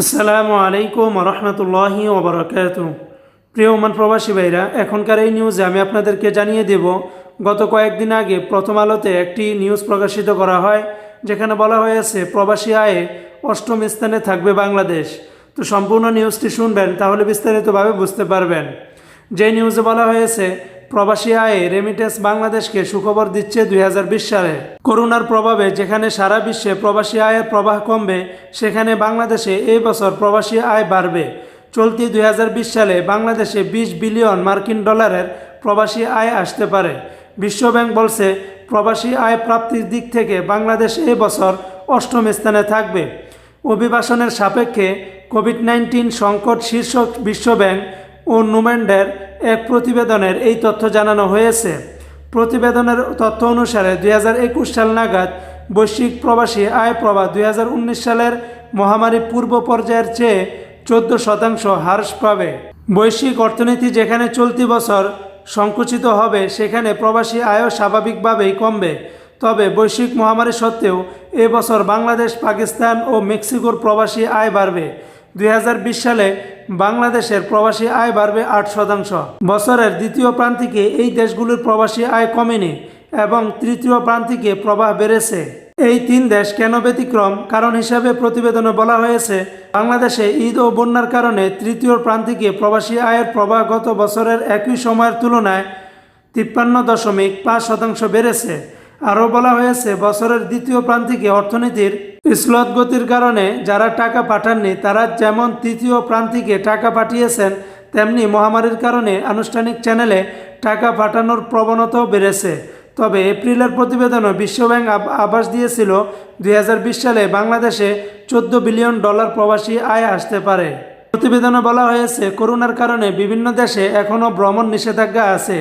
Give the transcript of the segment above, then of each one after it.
আসসালামু আলাইকুম রহমতুল্লাহি ওবরাকাত প্রিয় ওমান প্রবাসী ভাইরা, এখনকার এই নিউজে আমি আপনাদেরকে জানিয়ে দেব, গত কয়েকদিন আগে প্রথম আলোতে একটি নিউজ প্রকাশিত করা হয়, যেখানে বলা হয়েছে প্রবাসী আয়ে অষ্টম স্থানে থাকবে বাংলাদেশ। তো সম্পূর্ণ নিউজটি শুনবেন, তাহলে বিস্তারিতভাবে বুঝতে পারবেন। যে নিউজে বলা হয়েছে প্রবাসী আয়ে রেমিটেন্স বাংলাদেশকে সুখবর দিচ্ছে দুই হাজার বিশ সালে। করোনার প্রভাবে যেখানে সারা বিশ্বে প্রবাসী আয়ের প্রবাহ কমবে, সেখানে বাংলাদেশে এই বছর প্রবাসী আয় বাড়বে। চলতি দুই হাজার বিশ সালে বাংলাদেশে ২০ বিলিয়ন মার্কিন ডলারের প্রবাসী আয় আসতে পারে। বিশ্বব্যাংক বলছে, প্রবাসী আয় প্রাপ্তির দিক থেকে বাংলাদেশ এই বছর অষ্টম স্থানে থাকবে। অভিবাসনের সাপেক্ষে কোভিড নাইন্টিন সংকট শীর্ষক বিশ্বব্যাংক ও নুমেন্ডের এক প্রতিবেদনের এই তথ্য জানানো হয়েছে। প্রতিবেদনের তথ্য অনুসারে দুই হাজার একুশ সাল নাগাদ বৈশ্বিক প্রবাসী আয় প্রবাহ দুই হাজার উনিশ সালের মহামারী পূর্ব পর্যায়ের চেয়ে চোদ্দ শতাংশ হ্রাস পাবে। বৈশ্বিক অর্থনীতি যেখানে চলতি বছর সংকুচিত হবে, সেখানে প্রবাসী আয়ও স্বাভাবিকভাবেই কমবে। তবে বৈশ্বিক মহামারী সত্ত্বেও এবছর বাংলাদেশ, পাকিস্তান ও মেক্সিকোর প্রবাসী আয় বাড়বে। দুই হাজার বিশ সালে বাংলাদেশের প্রবাসী আয় বাড়বে আট শতাংশ। বছরের দ্বিতীয় প্রান্তিকে এই দেশগুলির প্রবাসী আয় কমেনি এবং তৃতীয় প্রান্তিকে প্রবাহ বেড়েছে। এই তিন দেশ কেন ব্যতিক্রম? কারণ হিসাবে প্রতিবেদনে বলা হয়েছে, বাংলাদেশে ঈদ ও বন্যার কারণে তৃতীয় প্রান্তিকে প্রবাসী আয়ের প্রবাহ গত বছরের একই সময়ের তুলনায় তিপ্পান্ন দশমিক পাঁচ শতাংশ বেড়েছে। আরও বলা হয়েছে, বছরের দ্বিতীয় প্রান্তিকে অর্থনীতির স্লথ গতির কারণে যারা টাকা পাঠাননি, তারা যেমন তৃতীয় প্রান্তিকে টাকা পাঠিয়েছেন, তেমনি মহামারীর কারণে আনুষ্ঠানিক চ্যানেলে টাকা পাঠানোর প্রবণতাও বেড়েছে। তবে এপ্রিলের প্রতিবেদনে বিশ্বব্যাংক আভাস দিয়েছিল, দুই হাজার বিশ সালে বাংলাদেশে চোদ্দ বিলিয়ন ডলার প্রবাসী আয় আসতে পারে। প্রতিবেদনে বলা হয়েছে, করোনার কারণে বিভিন্ন দেশে এখনও ভ্রমণ নিষেধাজ্ঞা আছে।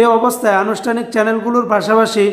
এ অবস্থায় আনুষ্ঠানিক চ্যানেলগুলোর পাশাপাশি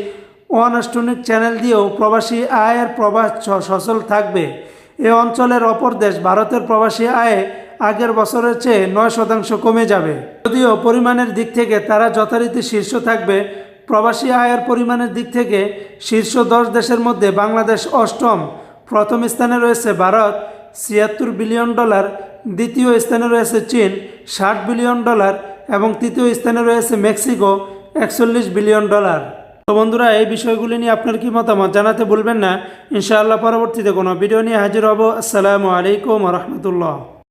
অনানুষ্ঠানিক চ্যানেল দিয়েও প্রবাসী আয়ের প্রবাহ স- সচল থাকবে। এ অঞ্চলের অপর দেশ ভারতের প্রবাসী আয়ে আগের বছরের চেয়ে নয় শতাংশ কমে যাবে। যদিও পরিমাণের দিক থেকে তারা যথারীতি শীর্ষ থাকবে, প্রবাসী আয়ের পরিমাণের দিক থেকে শীর্ষ দশ দেশের মধ্যে বাংলাদেশ অষ্টম। প্রথম স্থানে রয়েছে ভারত, ছিয়াত্তর বিলিয়ন ডলার। দ্বিতীয় স্থানে রয়েছে চীন, ষাট বিলিয়ন ডলার। এবং তৃতীয় স্থানে রয়েছে মেক্সিকো, একচল্লিশ বিলিয়ন ডলার। তো বন্ধুরা, এই বিষয়গুলি নিয়ে আপনার কি মতামত জানাতে ভুলবেন না। ইনশাআল্লাহ পরবর্তীতে কোনো ভিডিও নিয়ে হাজির হব। আসসালামু আলাইকুম রহমতুল্লাহ।